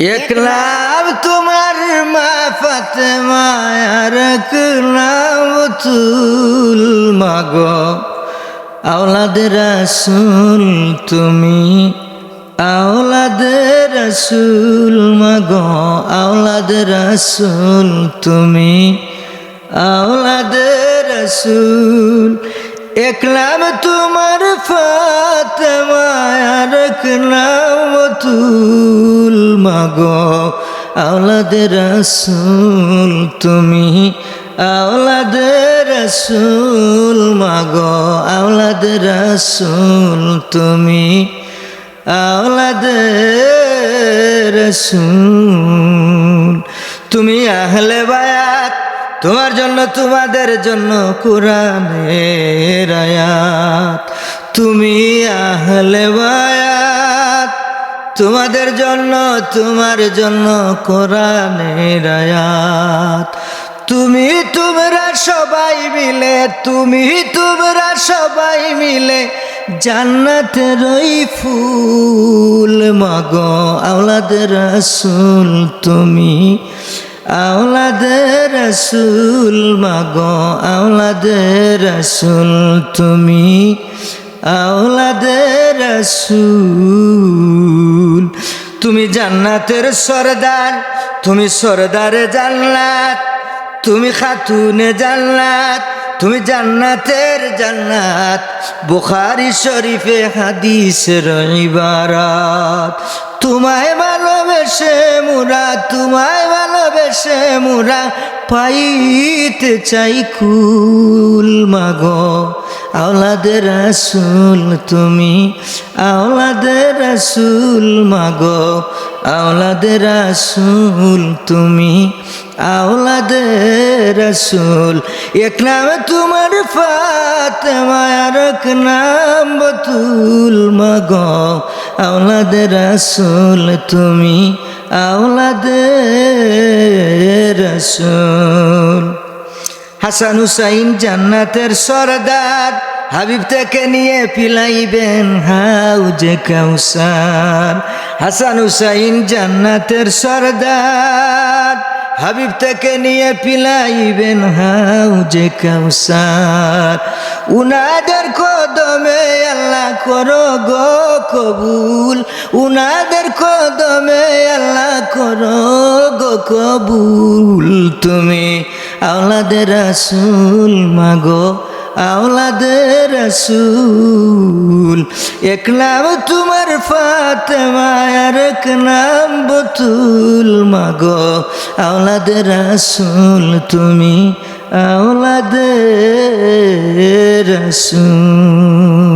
একলাম তোমার মা ফাতেমা আর একলাম তুল মাগ আওলাদের রাসুল তুমি আওলাদের রাসুল মাগ আওলাদের রাসুল তুমি আওলাদের রাসুল একলাম তোমার ফাতেমা, আর একলাম তুল মাগ। আওলাদের রাসুল তুমি আওলাদের রাসুল মাগ আওলাদের রাসুল তুমি আওলাদের রাসুল। তুমি আহলে বায়াত তোমার জন্য, তোমাদের জন্য কোরআনের আয়াত। তুমি আহলে বায়াত। তোমাদের জন্য, তোমার জন্য কোরআনের আয়াত। তুমি, তোমরা সবাই মিলে, তুমি, তোমরা সবাই মিলে জান্নাতের ওই ফুল। মাগো আওলাদের রাসুল তুমি। আওলাদের রসুল, মাগো আওলাদের রসুল, তুমি আওলাদের রসুল। তুমি জান্নাতের সরদার, তুমি সরদারে জান্নাত। তুমি খাতুনে জান্নাত, তুমি জান্নাতের জান্নাত। বুখারি শরীফে হাদিসের ইবারাত তোমায় ভালোবেসে মুরা, তোমায় ভালোবেসে মুরা পাইতে চাই কুল মাগো। আওলাদের রাসুল তুমি, আওলাদের রাসুল মাগো। আওলাদের রাসুল তুমি, আওলাদের রাসুল। এক নাম তোমার ফাতেমা আর এক নাম বতুল মাগো। আওলাদের রাসুল, তুমি আওলাদের রাসুল। হাসান হুসাইন জান্নাতের সরদার, হাবিব থেকে নিয়ে পিলাইবেন হাউজে কাউসার। হাসান হুসাইন জান্নাতের সরদার। হাবিব থেকে নিয়ে পিলাইবেন হাউজে কাউসার। উনাদের কদমে আল্লাহ করো গো কবুল। উনাদের কদমে আল্লাহ করো গো কবুল। তুমি আওলাদের রাসুল, মাগো আওলাদের রসুল। এক নাম তোমার ফাতেমা আর এক নাম বতুল মাগ আওলাদ রাসুল তুমি আওলাদ রসুল।